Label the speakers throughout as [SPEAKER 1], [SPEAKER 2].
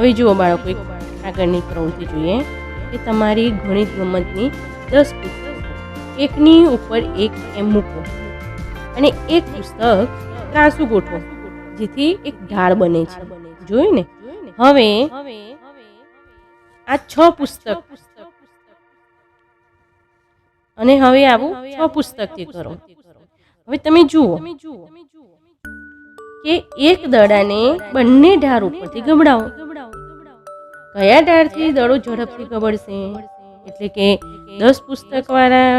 [SPEAKER 1] હવે જુઓ બાળકો, એક આગળની પ્રવૃત્તિ જોઈએ કે તમારી ગણિત ગમતની દસ પુસ્તકો, એકની ઉપર એક એમ મૂકો અને એક પુસ્તક ત્રાસુ ગોઠવો, જેથી એક ઢાળ બને છે. જોયું ને? હવે આ છ પુસ્તક અને હવે આવું છ પુસ્તકથી કરો. હવે તમે જુઓ કે એક દડાને બંને ઢાળ ઉપરથી ગબડાવો કયા ડાળથી દડો ઝડપથી ગબડશે એટલે કે દસ પુસ્તકવાળા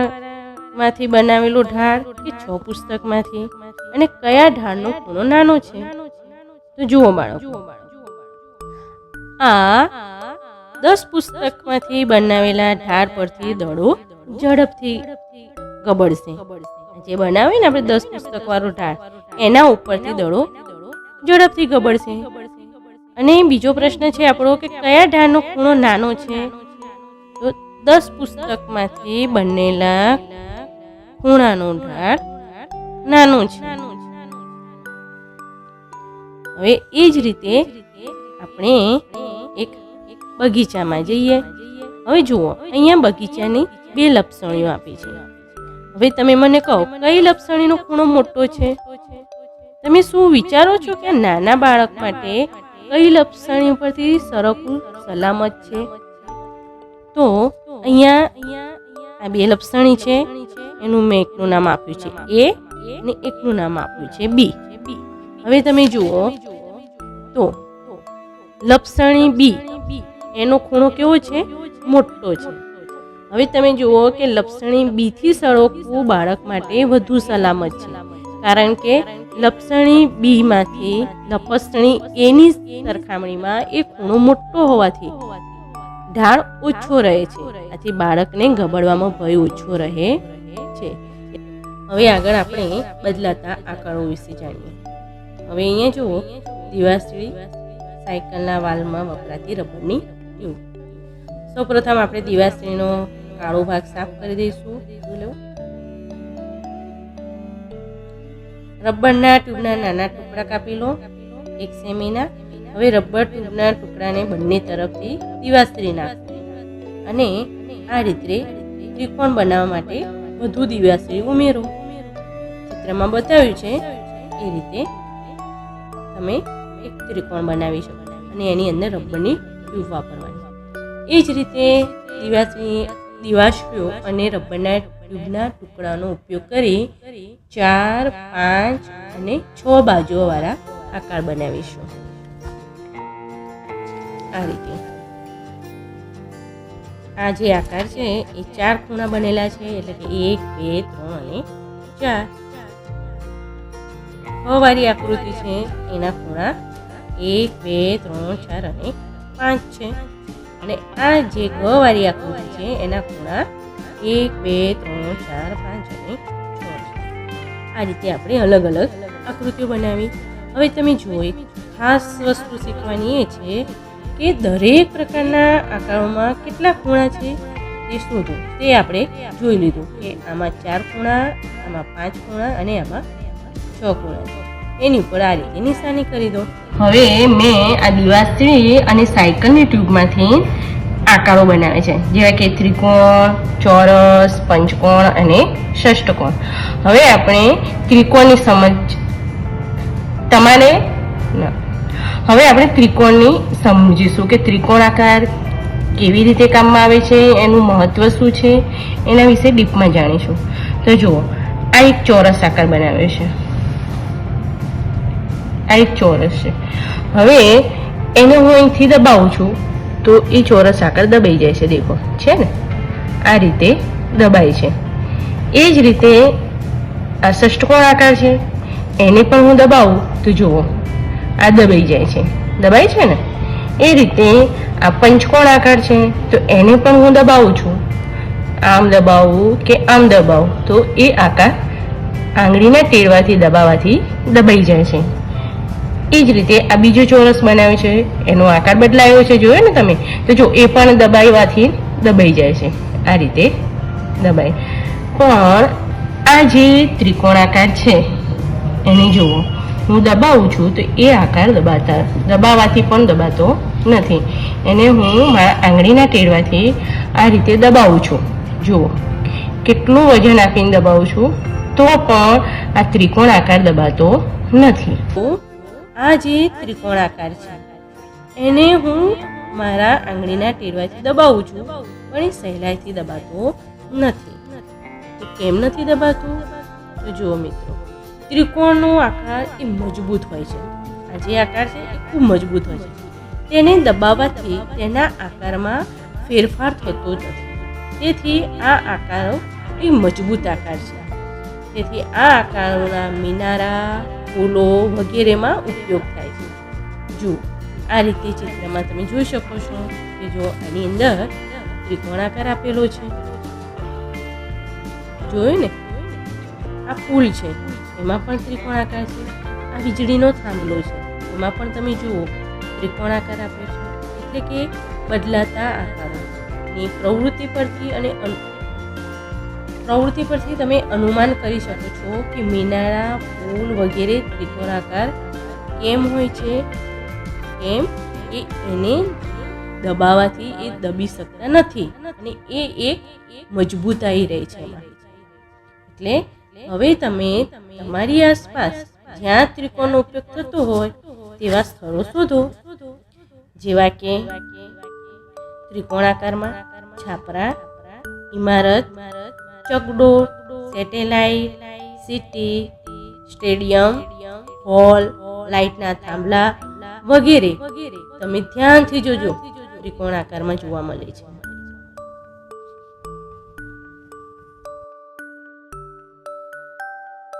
[SPEAKER 1] માંથી બનાવેલો ઢાળ કે છ પુસ્તકમાંથી? અને કયા ઢાળનો ખૂણો નાનો છે? તો જુઓ બાળકો. આ દસ પુસ્તકમાંથી બનાવેલા ઢાળ પરથી દડો ઝડપથી ગબડશે જે બનાવે ને આપણે દસ પુસ્તક વાળો ઢાળ, એના ઉપરથી દડો ઝડપથી ગબડશે અને બીજો પ્રશ્ન છે આપણો કે કયા ઢાળનો ખૂણો નાનો છે? તો દસ પુસ્તકમાંથી બનેલા ખૂણાનો ઢાળ નાનો છે. હવે એ જ રીતે આપણે એક બગીચામાં જઈએ. હવે જુઓ, અહીંયા બગીચાની બે લપસણીઓ આપી છે. હવે તમે મને કહો, કઈ લપસણીનો ખૂણો મોટો છે? તમે શું વિચારો છો કે નાના બાળક માટે કઈ લપસણી ઉપરથી સરકવું સલામત છે. તો અહીંયા આ બે લપસણી છે. એનું મેં એકનું નામ આપ્યું છે. એ અને એકનું નામ આપ્યું છે બી. હવે તમે જુઓ. તો લપસણી બી. એનો ખૂણો કેવો છે? મોટો છે. હવે તમે જુઓ કે લપસણી બીથી સળોકવું બાળક માટે વધુ સલામત છે. કારણ કે લપસણી બીમાંથી લપસણી એની સરખામણીમાં એ ખૂણો મોટો હોવાથી ઢાળ ઓછો રહે છે. આથી બાળકને ગબડવામાં ભય ઓછો રહે છે. હવે આગળ આપણે બદલાતા આકારો વિશે જાણીએ. હવે અહીંયા જુઓ દિવાસળી સાયકલના વાલમાં વપરાતી રબરની ટ્યુબ. સૌપ્રથમ આપણે દિવાસળીનો કાળો ભાગ સાફ કરી દઈશું. રબરના ટ્યુબના નાના ટુકડા કાપી લો, એક સેમીના. હવે રબર ટ્યુબના ટુકડાને બંને તરફથી દિવાસ્ત્રી નાખો. અને આ રીતે ત્રિકોણ બનાવવા માટે વધુ દિવાસ્ત્રી ઉમેરો. ચિત્રમાં બતાવ્યું છે, એ રીતે તમે એક ત્રિકોણ બનાવી શકો અને એની અંદર રબરની ટ્યુબ વાપરવાની. એ જ રીતે દિવાસળી દિવાસળીઓ અને રબરના ટ્યુબના ટુકડાનો ઉપયોગ કરી ચાર, પાંચ અને છ બાજુઓવાળા આકાર બનાવીશું. આ રીતે. આ જે આકાર છે એ ચાર ખૂણા બનેલા છે, એટલે કે એક, બે, ત્રણ અને ચાર. વાળી આકૃતિ છે, એના ખૂણા એક, બે, ત્રણ, ચાર અને પાંચ છે. અને આ જે ગ વાળી આકૃતિ છે, એના ખૂણા એક, બે, ત્રણ, ચાર, પાંચ અને છ આ રીતે આપણે અલગ અલગ આકૃતિઓ બનાવી. હવે તમે જુઓ ખાસ વસ્તુ શીખવાની એ છે કે દરેક પ્રકારના આકારોમાં કેટલા ખૂણા છે તે શોધો. તે આપણે જોઈ લીધું કે આમાં ચાર ખૂણા, આમાં પાંચ ખૂણા અને આમાં છ ખૂણા છે. એની ઉપર આ રીતે નિશાની કરી દો. હવે મેં આ દિવાસળી અને સાયકલની ટ્યુબમાંથી આકારો બનાવે છે. જેવા કે ત્રિકોણ, ચોરસ, પંચકોણ અને ષષ્ટકોણ હવે આપણે ત્રિકોણની સમજ તમારે હવે આપણે ત્રિકોણની સમજીશું કે ત્રિકોણ આકાર કેવી રીતે કામમાં આવે છે, એનું મહત્વ શું છે, એના વિશે ડીપમાં જાણીશું. તો જુઓ, આ એક ચોરસ આકાર બનાવ્યો છે. આ એક ચોરસ છે. હવે એને હું અહીંથી દબાવું છું. તો એ ચોરસ આકાર દબાઈ જાય છે, દેખો. છે ને? આ રીતે દબાય છે. એ જ રીતે આ ષષ્ટકોણ આકાર છે. એને પણ હું દબાવું તો જુઓ, આ દબાઈ જાય છે. દબાય છે ને? એ રીતે આ પંચકોણ આકાર છે, તો એને પણ હું દબાવું છું. આમ દબાવું કે આમ દબાવું? તો એ આકાર આંગળીના ટેડવાથી દબાવવાથી દબાઈ જાય છે. એ જ રીતે આ બીજો ચોરસ બનાવ્યો છે, એનો આકાર બદલાયો છે, જોયો ને તમે? તો જો એ પણ દબાવવાથી દબાઈ જાય છે, આ રીતે દબાય. પણ આ જે ત્રિકોણાકાર છે, એને જુઓ. હું દબાવું છું તો એ આકાર દબાતા દબાવવાથી પણ દબાતો નથી. એને હું મારા આંગળીના ટેડવાથી આ રીતે દબાવું છું. જુઓ. કેટલું વજન આપીને દબાવું છું, તો પણ આ ત્રિકોણ આકાર દબાતો નથી. આ જે ત્રિકોણ આકાર છે, એને હું મારા આંગળીના ટેરવાથી દબાવું છું, પણ એ સહેલાઈથી દબાતો નથી. કેમ નથી દબાતું? તો જુઓ મિત્રો, ત્રિકોણનો આકાર એ મજબૂત હોય છે. આ જે આકાર છે એ ખૂબ મજબૂત હોય છે. તેને દબાવવાથી તેના આકારમાં ફેરફાર થતો નથી. તેથી આ આકારો એ મજબૂત આકાર છે. તેથી આ આકારોના મિનારા ફૂલો વગેરેમાં ઉપયોગ થાય છે. જુઓ આ રીતે ચિત્રમાં તમે જોઈ શકો છો કે જો આની અંદર ત્રિકોણાકાર આપેલો છે. જોયું ને? આ ફૂલ છે. એમાં પણ ત્રિકોણાકાર છે. આ વીજળીનો થાંભલો છે. એમાં પણ તમે જુઓ, ત્રિકોણાકાર આપ્યો છે. એટલે કે બદલાતા આકારોની પ્રવૃત્તિ પરથી અન- પ્રવૃત્તિ પરથી તમે અનુમાન કરી શકો છો કે મિનારા ફૂલ વગેરે ત્રિકોણાકાર કેમ હોય છે? કેમ? એ એને દબાવવાથી એ દબી શકતા નથી અને એ એક મજબૂતાઈ રહે છે એટલે હવે તમે તમારી આસપાસ જ્યાં ત્રિકોણનો ઉપયોગ થતો હોય તેવા સ્થળો શોધો, જેવા કે ત્રિકોણાકારમાં છાપરા, ઇમારત ચકડોળ સેટેલાઇટ, સિટી, સ્ટેડિયમ, હોલ, લાઇટના થાંભલા વગેરે. તમે ધ્યાનથી જોજો. ત્રિકોણાકારમાં જોવા મળે છે.